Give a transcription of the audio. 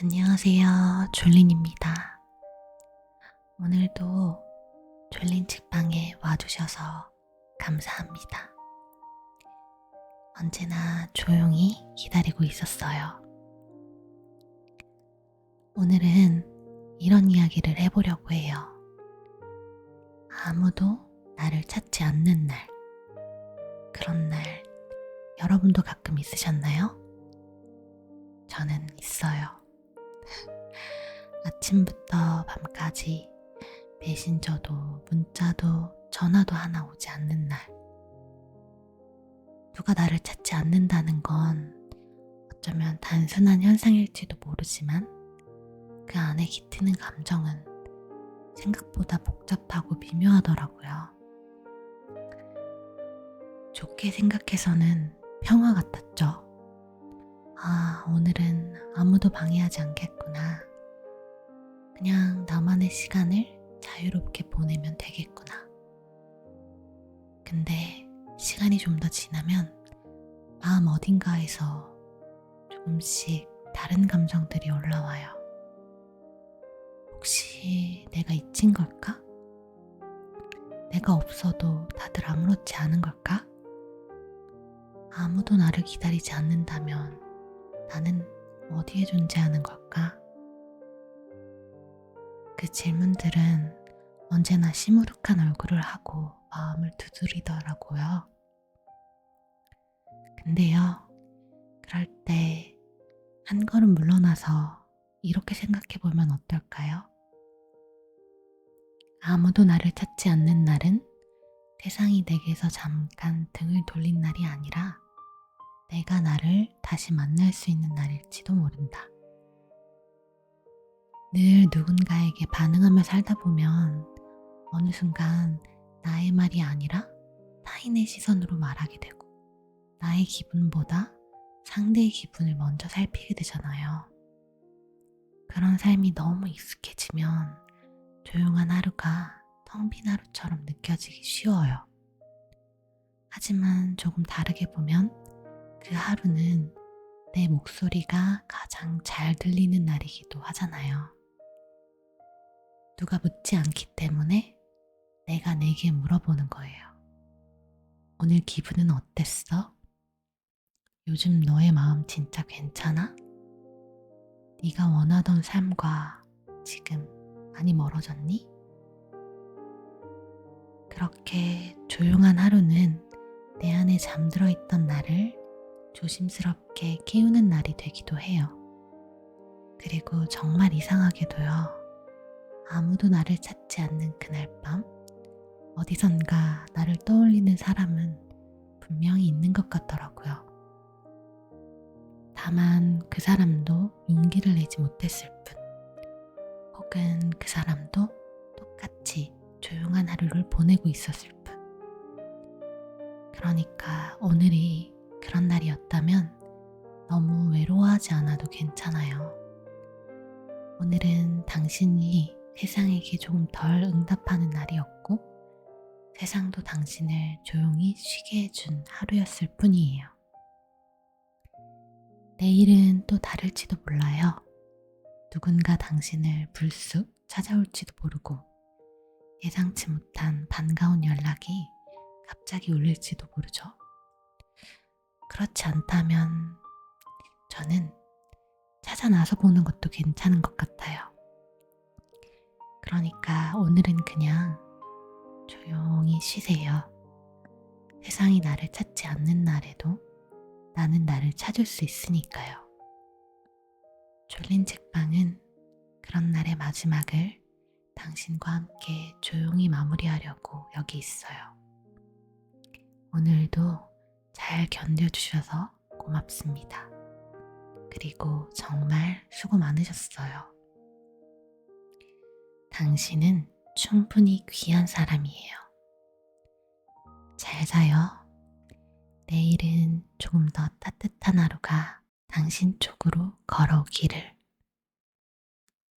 안녕하세요. 졸린입니다. 오늘도 졸린 책방에 와주셔서 감사합니다. 언제나 조용히 기다리고 있었어요. 오늘은 이런 이야기를 해보려고 해요. 아무도 나를 찾지 않는 날. 그런 날, 여러분도 가끔 있으셨나요? 저는 있어요. 아침부터 밤까지 메신저도 문자도 전화도 하나 오지 않는 날. 누가 나를 찾지 않는다는 건 어쩌면 단순한 현상일지도 모르지만 그 안에 깃드는 감정은 생각보다 복잡하고 미묘하더라고요. 좋게 생각해서는 평화 같았죠. 아, 오늘은 아무도 방해하지 않겠구나. 그냥 나만의 시간을 자유롭게 보내면 되겠구나. 근데 시간이 좀 더 지나면 마음 어딘가에서 조금씩 다른 감정들이 올라와요. 혹시 내가 잊힌 걸까? 내가 없어도 다들 아무렇지 않은 걸까? 아무도 나를 기다리지 않는다면 나는 어디에 존재하는 걸까? 그 질문들은 언제나 시무룩한 얼굴을 하고 마음을 두드리더라고요. 근데요, 그럴 때 한 걸음 물러나서 이렇게 생각해 보면 어떨까요? 아무도 나를 찾지 않는 날은 세상이 내게서 잠깐 등을 돌린 날이 아니라 내가 나를 다시 만날 수 있는 날일지도 모른다. 늘 누군가에게 반응하며 살다 보면 어느 순간 나의 말이 아니라 타인의 시선으로 말하게 되고 나의 기분보다 상대의 기분을 먼저 살피게 되잖아요. 그런 삶이 너무 익숙해지면 조용한 하루가 텅 빈 하루처럼 느껴지기 쉬워요. 하지만 조금 다르게 보면 그 하루는 내 목소리가 가장 잘 들리는 날이기도 하잖아요. 누가 묻지 않기 때문에 내가 내게 물어보는 거예요. 오늘 기분은 어땠어? 요즘 너의 마음 진짜 괜찮아? 네가 원하던 삶과 지금 많이 멀어졌니? 그렇게 조용한 하루는 내 안에 잠들어 있던 나를 조심스럽게 깨우는 날이 되기도 해요. 그리고 정말 이상하게도요. 아무도 나를 찾지 않는 그날 밤, 어디선가 나를 떠올리는 사람은 분명히 있는 것 같더라고요. 다만 그 사람도 용기를 내지 못했을 뿐, 혹은 그 사람도 똑같이 조용한 하루를 보내고 있었을 뿐. 그러니까 오늘이 그런 날이었다면 너무 외로워하지 않아도 괜찮아요. 오늘은 당신이 세상에게 조금 덜 응답하는 날이었고, 세상도 당신을 조용히 쉬게 해준 하루였을 뿐이에요. 내일은 또 다를지도 몰라요. 누군가 당신을 불쑥 찾아올지도 모르고, 예상치 못한 반가운 연락이 갑자기 울릴지도 모르죠. 그렇지 않다면 저는 찾아 나서 보는 것도 괜찮은 것 같아요. 그러니까 오늘은 그냥 조용히 쉬세요. 세상이 나를 찾지 않는 날에도 나는 나를 찾을 수 있으니까요. 졸린 책방은 그런 날의 마지막을 당신과 함께 조용히 마무리하려고 여기 있어요. 오늘도 잘 견뎌주셔서 고맙습니다. 그리고 정말 수고 많으셨어요. 당신은 충분히 귀한 사람이에요. 잘 자요. 내일은 조금 더 따뜻한 하루가 당신 쪽으로 걸어오기를.